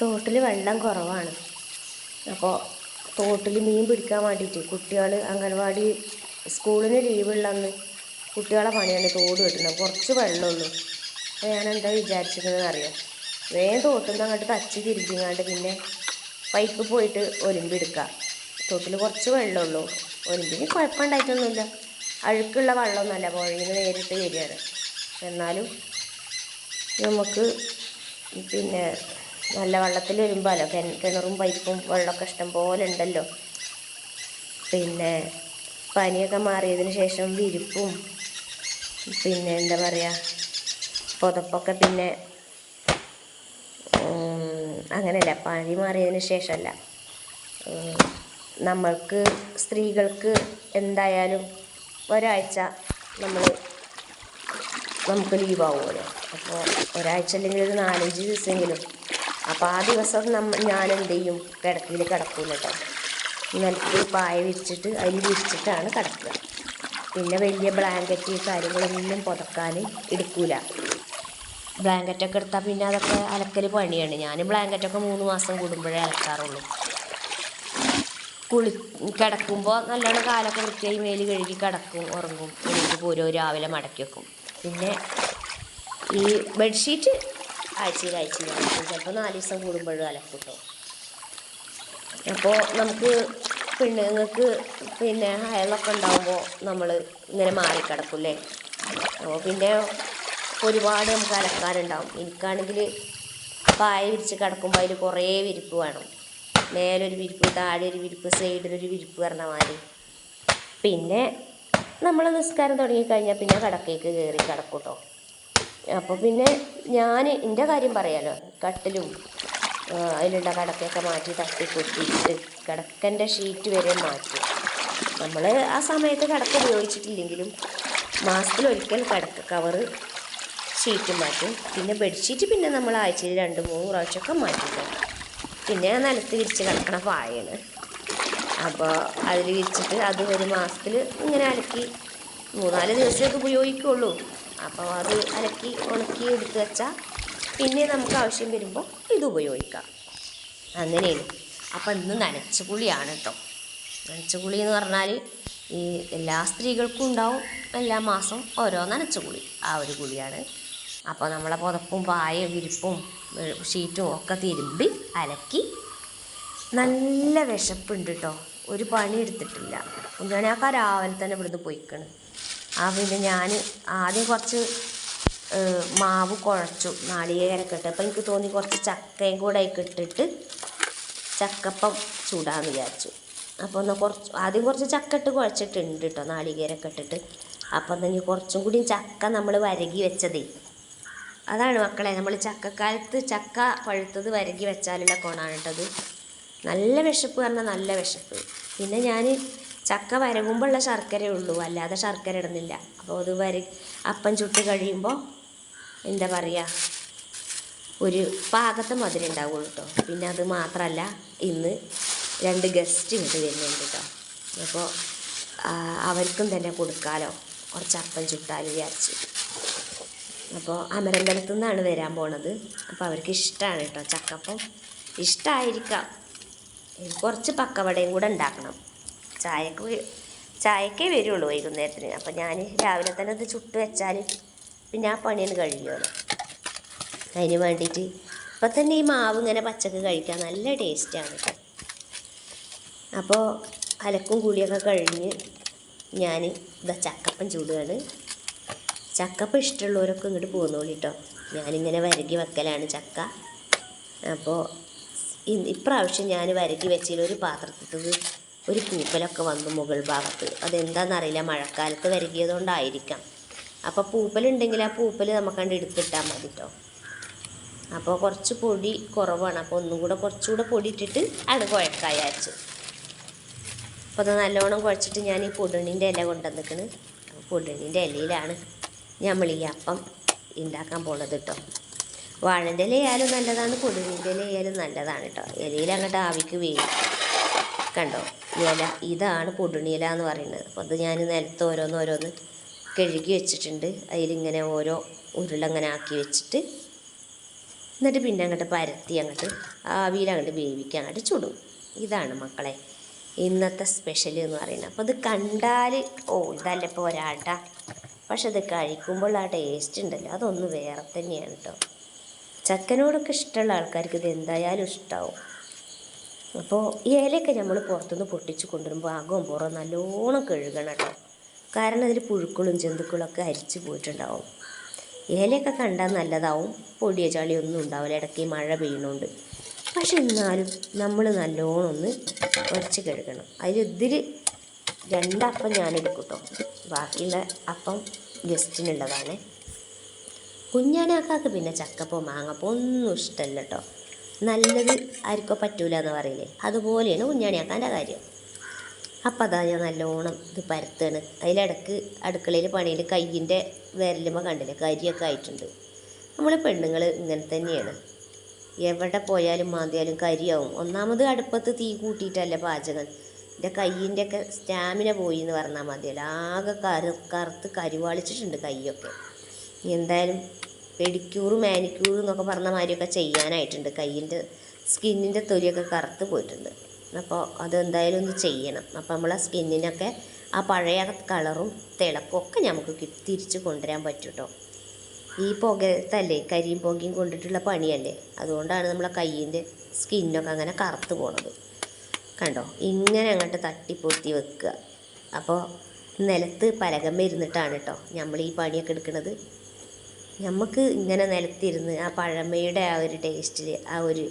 തോട്ടിൽ വെള്ളം കുറവാണ്. അപ്പോൾ തോട്ടിൽ മീൻ പിടിക്കാൻ വേണ്ടിയിട്ട് കുട്ടികൾ അംഗൻവാടി സ്കൂളിന് ലീവുള്ള അന്ന് കുട്ടികളെ പണിയാണ് തോട് കിട്ടുന്നത്. കുറച്ച് വെള്ളമുള്ളൂ അപ്പോൾ ഞാൻ എന്താ വിചാരിച്ചിരുന്നത് അറിയാം? വേഗം തോട്ടിൽ നിന്ന് അങ്ങോട്ട് തച്ച് തിരിഞ്ഞാണ്ട് പിന്നെ പൈപ്പ് പോയിട്ട് ഒലിമ്പെടുക്കുക തോട്ടിൽ കുറച്ച് വെള്ളമുള്ളൂ ഒലിമ്പിന് കുഴപ്പമുണ്ടായിട്ടൊന്നുമില്ല അഴുക്കുള്ള വെള്ളമൊന്നുമല്ല പുഴയിൽ നിന്ന് നേരിട്ട് വരികയാണ്. എന്നാലും നമുക്ക് പിന്നെ നല്ല വെള്ളത്തിൽ വരുമ്പോഴല്ലോ കിണറും പൈപ്പും വെള്ളമൊക്കെ ഇഷ്ടം പോലെ ഉണ്ടല്ലോ. പിന്നെ പനിയൊക്കെ മാറിയതിന് ശേഷം വിരിപ്പും പിന്നെ എന്താ പറയുക പുതപ്പൊക്കെ പിന്നെ അങ്ങനെയല്ല പനി മാറിയതിന് ശേഷമല്ല. നമ്മൾക്ക് സ്ത്രീകൾക്ക് എന്തായാലും ഒരാഴ്ച നമ്മൾ നമുക്ക് ലീവാവുമല്ലോ. അപ്പോൾ ഒരാഴ്ച അല്ലെങ്കിൽ ഒരു നാലഞ്ച് ദിവസമെങ്കിലും അപ്പോൾ ആ ദിവസം നമ്മ ഞാൻ എന്ത് ചെയ്യും കിടക്കയിൽ കിടക്കൂല കേട്ടോ നിലത്ത് പായ വിരിച്ചിട്ട് അതിൽ വിരിച്ചിട്ടാണ് കിടക്കുക. പിന്നെ വലിയ ബ്ലാങ്കറ്റ് കാര്യങ്ങളൊന്നും പുതക്കാൻ എടുക്കൂല. ബ്ലാങ്കറ്റൊക്കെ എടുത്താൽ പിന്നെ അതൊക്കെ അലക്കൽ പണിയാണ്. ഞാൻ ബ്ലാങ്കറ്റൊക്കെ മൂന്ന് മാസം കൂടുമ്പോഴേ അലക്കാറുള്ളൂ. കുളി കിടക്കുമ്പോൾ നല്ലോണം കാലൊക്കെ വൃത്തിയായി മേൽ കഴുകി കിടക്കും ഉറങ്ങും. എനിക്ക് പോരും. രാവിലെ മടക്കി വെക്കും. പിന്നെ ഈ ബെഡ്ഷീറ്റ് ആഴ്ചയിൽ ആഴ്ചയിൽ ചിലപ്പോൾ നാല് ദിവസം കൂടുമ്പോഴും അലക്കും കേട്ടോ അപ്പോൾ നമുക്ക് പെണ്ണുങ്ങൾക്ക് പിന്നെ അയലൊക്കെ ഉണ്ടാകുമ്പോൾ നമ്മൾ ഇങ്ങനെ മാറിക്കിടക്കൂലേ അപ്പോൾ പിന്നെ ഒരുപാട് നമുക്ക് അലക്കാനുണ്ടാവും. എനിക്കാണെങ്കിൽ പായ വിരിച്ച് കിടക്കുമ്പോൾ അതിൽ കുറേ വിരിപ്പ് വേണം. മേലൊരു വിരിപ്പ് താഴെ ഒരു വിരിപ്പ് സൈഡിലൊരു വിരിപ്പ് പറഞ്ഞ മാതിരി. പിന്നെ നമ്മൾ നിസ്കാരം തുടങ്ങിക്കഴിഞ്ഞാൽ പിന്നെ കടക്കേക്ക് കയറി കിടക്കും കേട്ടോ. അപ്പോൾ പിന്നെ ഞാൻ എന്റെ കാര്യം പറയാലോ. കട്ടിലും അതിലുള്ള കടക്കൊക്കെ മാറ്റി തട്ടി കൊട്ടിയിട്ട് കിടക്കന്റെ ഷീറ്റ് വരെ മാറ്റി. നമ്മൾ ആ സമയത്ത് കിടക്ക ഉപയോഗിച്ചിട്ടില്ലെങ്കിലും മാസത്തിലൊരിക്കൽ കിടക്ക കവറ് ഷീറ്റ് മാറ്റും. പിന്നെ ബെഡ്ഷീറ്റ് പിന്നെ നമ്മൾ ആഴ്ചയിൽ രണ്ട് മൂന്ന് പ്രാവശ്യമൊക്കെ മാറ്റിക്കും പിന്നെ നിലത്ത് വിരിച്ച് കിടക്കണ പായാണ്. അപ്പോൾ അതിൽ വിരിച്ചിട്ട് അത് ഒരു മാസത്തിൽ ഇങ്ങനെ അലക്കി മൂന്നാൽ ദിവസമൊക്കെ ഉപയോഗിക്കുള്ളൂ. അപ്പോൾ അത് അലക്കി ഉണക്കി എടുത്ത് വെച്ചാൽ പിന്നെ നമുക്ക് ആവശ്യം വരുമ്പോൾ ഇത് ഉപയോഗിക്കാം. അങ്ങനെയാണ്. അപ്പോൾ ഇന്ന് നനച്ച കുളിയാണ് കേട്ടോ നനച്ച കുളി എന്ന് പറഞ്ഞാൽ ഈ എല്ലാ സ്ത്രീകൾക്കും ഉണ്ടാവും എല്ലാ മാസം ഓരോ നനച്ച കുളി ആ ഒരു കുളിയാണ് അപ്പോൾ നമ്മളെ പുതപ്പും പായയും വിരിപ്പും ഷീറ്റും ഒക്കെ തിരുമ്പി അലക്കി നല്ല വിശപ്പുണ്ട് കേട്ടോ ഒരു പണി എടുത്തിട്ടില്ല ആ രാവിലെ തന്നെ ഇവിടുന്ന് പോയിക്കണ്. ആ പിന്നെ ഞാൻ ആദ്യം കുറച്ച് മാവ് കുഴച്ചു. നാളികേരൊക്കെ ഇട്ട്. അപ്പം എനിക്ക് തോന്നി കുറച്ച് ചക്കയും കൂടെ ഇട്ടിട്ട് ചക്കപ്പം ചൂടാന്ന് വിചാരിച്ചു. അപ്പോൾ എന്നാൽ കുറച്ച് ആദ്യം കുറച്ച് ചക്ക ഇട്ട് കുഴച്ചിട്ടുണ്ട് കേട്ടോ നാളികേരൊക്കെ ഇട്ടിട്ട്. അപ്പം എന്നാൽ കുറച്ചും കൂടി ചക്ക നമ്മൾ വരകി വെച്ചതേ. അതാണ് മക്കളെ നമ്മൾ ചക്കക്കാലത്ത് ചക്ക പഴുത്തത് വരകി വെച്ചാലുള്ള കോണാണ് കേട്ടത് നല്ല വിശപ്പ് പറഞ്ഞാൽ നല്ല വിശപ്പ്. പിന്നെ ഞാൻ ചക്ക വരകുമ്പോഴുള്ള ശർക്കരയേ ഉള്ളൂ അല്ലാതെ ശർക്കര ഇടുന്നില്ല. അപ്പോൾ അത് വര അപ്പം ചുട്ട് കഴിയുമ്പോൾ എന്താ പറയുക ഒരു പാകത്തെ മധുരം ഉണ്ടാവുള്ളൂ കേട്ടോ പിന്നെ അത് മാത്രമല്ല ഇന്ന് രണ്ട് ഗസ്റ്റ് ഇങ്ങോട്ട് വരുന്നുണ്ട് കേട്ടോ അപ്പോൾ അവർക്കും തന്നെ കൊടുക്കാലോ കുറച്ച് അപ്പം ചുട്ടാൽ വിചാരിച്ചു. അപ്പോൾ അമരമ്പലത്തു നിന്നാണ് വരാൻ പോണത്. അപ്പോൾ അവർക്ക് ഇഷ്ടമാണ് കേട്ടോ ചക്കപ്പം. ഇഷ്ടമായിരിക്കാം കുറച്ച് പക്കവടയും കൂടെ ഉണ്ടാക്കണം. ചായക്ക് ചായക്കേ വരുള്ളൂ വൈകുന്നേരത്തിന്. അപ്പം ഞാൻ രാവിലെ തന്നെ അത് ചുട്ട് വെച്ചാൽ പിന്നെ ആ പണിയൊന്ന് കഴിയുമല്ലോ. അതിന് വേണ്ടിയിട്ട് ഇപ്പം തന്നെ ഈ മാവ് ഇങ്ങനെ പച്ചക്ക് കഴിക്കാൻ നല്ല ടേസ്റ്റാണ് അപ്പോൾ അലക്കും കുളിയൊക്കെ കഴിഞ്ഞ് ഞാൻ ഇതാ ചക്കപ്പം ചൂടുകയാണ്. ചക്കപ്പം ഇഷ്ടമുള്ളവരൊക്കെ ഇങ്ങോട്ട് പോകുന്നോളൂ കേട്ടോ ഞാനിങ്ങനെ വരകി വെക്കലാണ് ചക്ക. അപ്പോൾ ഇപ്രാവശ്യം ഞാൻ വരകി വെച്ചതിൽ ഒരു പാത്രത്തിൽ ഒരു പൂപ്പലൊക്കെ വന്നു മുകൾ ഭാഗത്ത്. അതെന്താണെന്നറിയില്ല മഴക്കാലത്ത് വരകിയതുകൊണ്ടായിരിക്കാം അപ്പോൾ പൂപ്പലുണ്ടെങ്കിൽ ആ പൂപ്പൽ നമുക്ക് കണ്ട് എടുത്തിട്ടാൽ മതി കേട്ടോ അപ്പോൾ കുറച്ച് പൊടി കുറവാണ്. അപ്പോൾ ഒന്നും കൂടെ കുറച്ചുകൂടെ പൊടി ഇട്ടിട്ട് ആണ് കുഴക്കായച്ചു അപ്പോൾ അത് നല്ലോണം കുഴച്ചിട്ട് ഞാൻ ഈ പൊടിണിന്റെ ഇല കൊണ്ടുവന്നിക്കണ്. പൊടിണിന്റെ ഇലയിലാണ് നമ്മൾ ഈ അപ്പം ഉണ്ടാക്കാൻ പോണത് കേട്ടോ വാഴന്റെ ഇല ആയാലും നല്ലതാണ് പൊടിണിന്റെ ഇല ആയാലും നല്ലതാണ് കേട്ടോ ഇലയിൽ അങ്ങോട്ട് ആവിക്ക് വീഴും കണ്ടോ? ഇല ഇതാണ് പൊടുണിയില എന്ന് പറയുന്നത്. അപ്പോൾ അത് ഞാൻ നിലത്ത് ഓരോന്ന് ഓരോന്ന് കഴുകി വെച്ചിട്ടുണ്ട്. അതിലിങ്ങനെ ഓരോ ഉരുളങ്ങനെ ആക്കി വെച്ചിട്ട് എന്നിട്ട് പിന്നെ അങ്ങോട്ട് പരത്തി അങ്ങോട്ട് ആവിയിൽ അങ്ങോട്ട് വേവിക്കാൻ അങ്ങോട്ട് ചുടും. ഇതാണ് മക്കളെ ഇന്നത്തെ സ്പെഷ്യൽ എന്ന് പറയുന്നത്. അപ്പോൾ ഇത് കണ്ടാൽ ഓ ഇതല്ല ഇപ്പോൾ ഒരാട്ട. പക്ഷെ ഇത് കഴിക്കുമ്പോൾ ആ ടേസ്റ്റ് ഉണ്ടല്ലോ. അതൊന്ന് വേറെ തന്നെയാണ് കേട്ടോ ചക്കനോടൊക്കെ ഇഷ്ടമുള്ള ആൾക്കാർക്ക് ഇത് എന്തായാലും ഇഷ്ടമാവും അപ്പോൾ ഈ ഇലയൊക്കെ നമ്മൾ പുറത്തുനിന്ന് പൊട്ടിച്ച് കൊണ്ടുവരുമ്പോൾ അകവും പുറം നല്ലോണം കഴുകണം കേട്ടോ. കാരണം അതിൽ പുഴുക്കളും ജന്തുക്കളൊക്കെ അരിച്ചു പോയിട്ടുണ്ടാവും. ഇലയൊക്കെ കണ്ടാൽ നല്ലതാവും പൊടിയ ചളിയൊന്നും ഉണ്ടാവില്ല ഇടയ്ക്ക് മഴ പെയ്യണുണ്ട് പക്ഷെ എന്നാലും നമ്മൾ നല്ലോണം ഒന്ന് ഉരച്ച് കഴുകണം. അതിൽ രണ്ടപ്പം ഞാനെടുക്കും കേട്ടോ. ബാക്കിയുള്ള അപ്പം ഗസ്റ്റിനുള്ളതാണ് കുഞ്ഞാനാക്കാക്ക് പിന്നെ ചക്കപ്പോ മാങ്ങപ്പോ ഒന്നും ഇഷ്ടമല്ല കേട്ടോ. നല്ലത് ആർക്കോ പറ്റൂല എന്ന് പറയില്ലേ? അതുപോലെയാണ് കുഞ്ഞാണിയാക്കാന്റെ കാര്യം. അപ്പം അതാ ഞാൻ നല്ലോണം ഇത് പരത്താണ് അതിലിടക്ക് അടുക്കളയിൽ പണിയിൽ കയ്യിന്റെ വിരലുമ്പോൾ കണ്ടില്ലേ? കരിയൊക്കെ ആയിട്ടുണ്ട്. നമ്മൾ പെണ്ണുങ്ങൾ ഇങ്ങനെ തന്നെയാണ്. എവിടെ പോയാലും മാന്തിയാലും കരിയാവും. ഒന്നാമത് അടുപ്പത്ത് തീ കൂട്ടിയിട്ടല്ല പാചകം. എന്റെ കയ്യിന്റെ ഒക്കെ സ്റ്റാമിന പോയി എന്ന് പറഞ്ഞാൽ മതിയല്ലോ. ആകെ കറു കറുത്ത് കരുവാളിച്ചിട്ടുണ്ട് കൈയൊക്കെ എന്തായാലും പെഡിക്യൂർ മാനിക്യൂർ എന്നൊക്കെ പറഞ്ഞ മാതിരിയൊക്കെ ചെയ്യാനായിട്ടുണ്ട്. കയ്യിന്റെ സ്കിന്നിന്റെ തൊലിയൊക്കെ കറുത്ത് പോയിട്ടുണ്ട്. അപ്പോൾ അതെന്തായാലും ഒന്ന് ചെയ്യണം. അപ്പോൾ നമ്മളെ സ്കിന്നിനൊക്കെ ആ പഴയ കളറും തിളക്കും ഒക്കെ നമുക്ക് തിരിച്ച് കൊണ്ടുവരാൻ പറ്റും കേട്ടോ ഈ പുകത്തല്ലേ കരിയും പുകയും കൊണ്ടിട്ടുള്ള പണിയല്ലേ? അതുകൊണ്ടാണ് നമ്മളെ കയ്യിന്റെ സ്കിന്നൊക്കെ അങ്ങനെ കറുത്ത് പോണത്. കണ്ടോ? ഇങ്ങനെ അങ്ങോട്ട് തട്ടിപ്പൊത്തി വെക്കുക. അപ്പോൾ നിലത്ത് പലകം വരുന്നിട്ടാണ് കേട്ടോ നമ്മൾ ഈ പണിയൊക്കെ എടുക്കുന്നത്. നമുക്ക് ഇങ്ങനെ നിലത്തിരുന്ന് ആ പഴമയുടെ ആ ഒരു ടേസ്റ്റിൽ ആ ഒരു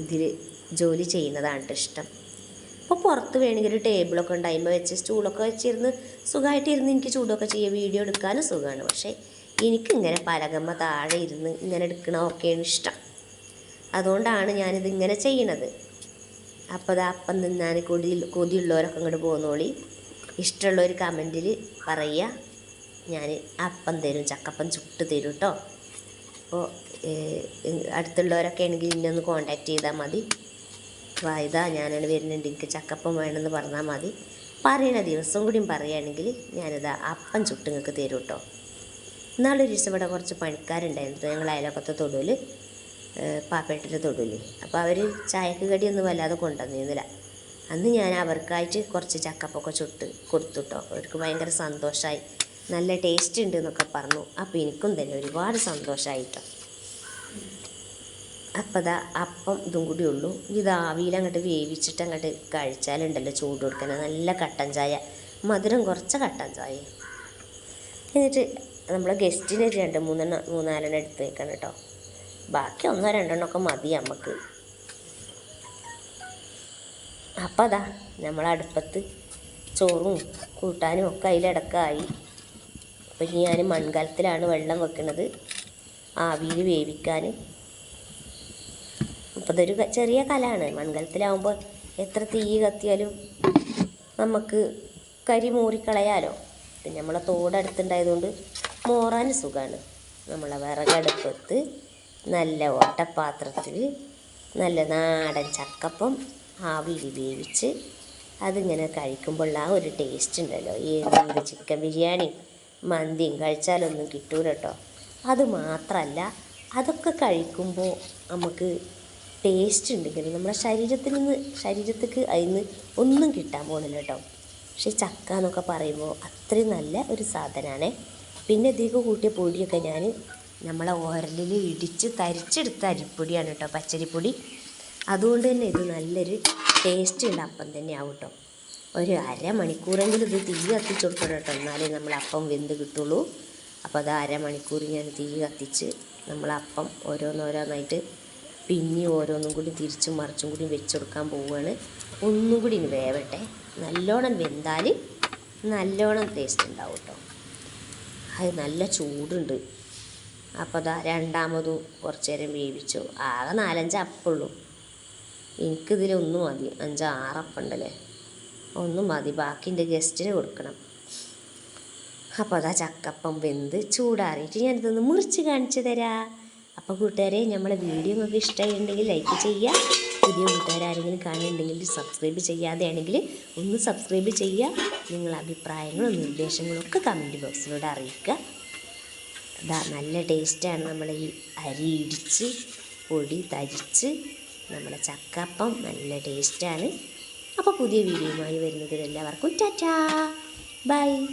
ഇതിൽ ജോലി ചെയ്യുന്നതാണ് ഇഷ്ടം. അപ്പോൾ പുറത്ത് വേണമെങ്കിൽ ഒരു ടേബിളൊക്കെ ഉണ്ട്. വെച്ച് സ്റ്റൂളൊക്കെ വെച്ചിരുന്ന് സുഖമായിട്ട് ഇരുന്ന് എനിക്ക് ചൂടൊക്കെ ചെയ്യുക വീഡിയോ എടുക്കാനും സുഖമാണ്. പക്ഷേ എനിക്കിങ്ങനെ പലകമ്മ താഴെ ഇരുന്ന് ഇങ്ങനെ എടുക്കണമൊക്കെയാണ് ഇഷ്ടം. അതുകൊണ്ടാണ് ഞാനിത് ഇങ്ങനെ ചെയ്യണത്. അപ്പോൾ അത് അപ്പം തിന്നാൻ കൊതി കൊതിയുള്ളവരൊക്കെ ഇങ്ങോട്ട് പോകുന്നോളി ഇഷ്ടമുള്ളവർ കമന്റിൽ പറയുക ഞാൻ അപ്പം തരും ചക്കപ്പം ചുട്ട് തരും കേട്ടോ അപ്പോൾ അടുത്തുള്ളവരൊക്കെ ആണെങ്കിൽ ഇന്നെ ഒന്ന് കോണ്ടാക്ട് ചെയ്താൽ മതി. ഇതാ ഞാനാണ് വരുന്നുണ്ട് എനിക്ക് ചക്കപ്പം വേണമെന്ന് പറഞ്ഞാൽ മതി. പറയണ ദിവസം കൂടിയും പറയുകയാണെങ്കിൽ ഞാനിതാ അപ്പം ചുട്ട് നിങ്ങൾക്ക് തരും കേട്ടോ ഇന്നാളൊരു ദിവസം ഇവിടെ കുറച്ച് പണിക്കാരുണ്ടായിരുന്നു ഞങ്ങൾ അയലൊക്കത്തെ തൊടുവിൽ പാപ്പേട്ടിന്റെ തൊടുവിൽ. അപ്പോൾ അവർ ചായക്ക് കടിയൊന്നും വല്ലാതെ കൊണ്ടുവന്നിരുന്നില്ല. അന്ന് ഞാൻ അവർക്കായിട്ട് കുറച്ച് ചക്കപ്പൊക്കെ ചുട്ട് കൊടുത്തു കേട്ടോ അവർക്ക് ഭയങ്കര സന്തോഷമായി. നല്ല ടേസ്റ്റ് ഉണ്ട് എന്നൊക്കെ പറഞ്ഞു. അപ്പോൾ എനിക്കും തന്നെ ഒരുപാട് സന്തോഷമായിട്ടോ അപ്പം അതാ അപ്പം ഇതും കൂടി ഉള്ളൂ. ഇത് ആവിയിൽ അങ്ങോട്ട് വേവിച്ചിട്ട് അങ്ങോട്ട് കഴിച്ചാലുണ്ടല്ലോ ചൂട് കൊടുക്കണം നല്ല കട്ടൻ ചായ. മധുരം കുറച്ച കട്ടൻ ചായ. എന്നിട്ട് നമ്മളെ ഗസ്റ്റിന് രണ്ട് മൂന്നെണ്ണം മൂന്നാലെണ്ണം എടുത്ത് വെക്കണം കേട്ടോ. ബാക്കി ഒന്നോ രണ്ടെണ്ണം ഒക്കെ മതി നമുക്ക് അപ്പം അതാ നമ്മൾ അടുപ്പത്ത് ചോറും കൂട്ടാനും ഒക്കെ അതിലിടക്കായി. അപ്പം ഇനി ഞാൻ മൺകലത്തിലാണ് വെള്ളം വെക്കുന്നത് ആവിയിൽ വേവിക്കാൻ അപ്പോൾ ഇതൊരു ചെറിയ കലാണ്. മൺകലത്തിലാവുമ്പോൾ എത്ര തീ കത്തിയാലും നമുക്ക് കരി മൂറിക്കളയാലോ. പിന്നെ നമ്മളെ തോടടുത്തുണ്ടായതുകൊണ്ട് മോറാൻ സുഖമാണ് നമ്മളെ വിറകടുപ്പത്ത് നല്ല ഓട്ടപ്പാത്രത്തിൽ നല്ല നാടൻ ചക്കപ്പം ആവിയിൽ വേവിച്ച് അതിങ്ങനെ കഴിക്കുമ്പോൾ ആ ഒരു ടേസ്റ്റ് ഉണ്ടല്ലോ. ഏത് ചിക്കൻ ബിരിയാണി. മന്തിയും കഴിച്ചാലൊന്നും കിട്ടൂല കേട്ടോ അത് മാത്രമല്ല അതൊക്കെ കഴിക്കുമ്പോൾ നമുക്ക് ടേസ്റ്റ് ഉണ്ടെങ്കിലും നമ്മുടെ ശരീരത്തിൽ നിന്ന് ശരീരത്തേക്ക് അതിൽ നിന്ന് ഒന്നും കിട്ടാൻ പോകുന്നില്ല കേട്ടോ പക്ഷെ ചക്ക എന്നൊക്കെ പറയുമ്പോൾ അത്രയും നല്ല ഒരു സാധനമാണ് പിന്നെ ഇതിലേക്ക് കൂട്ടിയ പൊടിയൊക്കെ ഞാൻ നമ്മളെ ഓരലിൽ ഇടിച്ച് തരിച്ചെടുത്ത അരിപ്പൊടിയാണ് കേട്ടോ പച്ചരിപ്പൊടി. അതുകൊണ്ട് തന്നെ ഇത് നല്ലൊരു ടേസ്റ്റ് ഉള്ള അപ്പം തന്നെയാവും കേട്ടോ ഒരു അരമണിക്കൂറെങ്കിലും ഇത് തീ കത്തിച്ച് കൊടുക്കണം കേട്ടോ. എന്നാലേ നമ്മൾ അപ്പം വെന്ത് കിട്ടുള്ളൂ. അപ്പോൾ അത് അരമണിക്കൂർ ഞാൻ തീ കത്തിച്ച് നമ്മൾ അപ്പം ഓരോന്നോരോന്നായിട്ട് പിന്നെ ഓരോന്നും കൂടി തിരിച്ചും മറിച്ചും കൂടി വെച്ചെടുക്കാൻ പോവുകയാണ്. ഒന്നും കൂടി ഇനി വേവട്ടെ. നല്ലോണം വെന്താൽ നല്ലോണം ടേസ്റ്റ് ഉണ്ടാവും കേട്ടോ. അത് നല്ല ചൂടുണ്ട്. അപ്പോൾ അതാ രണ്ടാമതും കുറച്ച് നേരം വേവിച്ചു. ആകെ നാലഞ്ച് അപ്പുള്ളൂ. എനിക്കിതിലൊന്നും മതി. അഞ്ച് ആറപ്പം ഉണ്ടല്ലേ ഒന്നും മതി. ബാക്കി എന്റെ ഗസ്റ്റിന് കൊടുക്കണം. അപ്പോൾ അതാ ചക്കപ്പം വെന്ത് ചൂടാറിയിട്ട് ഞാനിതൊന്ന് മുറിച്ച് കാണിച്ചു തരാം. അപ്പോൾ കൂട്ടുകാരെ നമ്മളെ വീഡിയോ നിങ്ങൾക്ക് ഇഷ്ടമായിട്ടുണ്ടെങ്കിൽ ലൈക്ക് ചെയ്യുക. പുതിയ കൂട്ടുകാരെങ്കിലും കാണുന്നുണ്ടെങ്കിൽ സബ്സ്ക്രൈബ് ചെയ്യാതെയാണെങ്കിൽ ഒന്ന് സബ്സ്ക്രൈബ് ചെയ്യുക. നിങ്ങളുടെ അഭിപ്രായങ്ങളും നിർദ്ദേശങ്ങളും ഒക്കെ കമന്റ് ബോക്സിലൂടെ അറിയിക്കുക. ഇതാ നല്ല ടേസ്റ്റാണ് നമ്മൾ ഈ അരി ഇടിച്ച് പൊടി തരിച്ച്. നമ്മുടെ ചക്കപ്പം നല്ല ടേസ്റ്റാണ് അപ്പോൾ പുതിയ വീഡിയോയുമായി വരുന്നതിൽ എല്ലാവർക്കും ടാറ്റാ. ബൈ.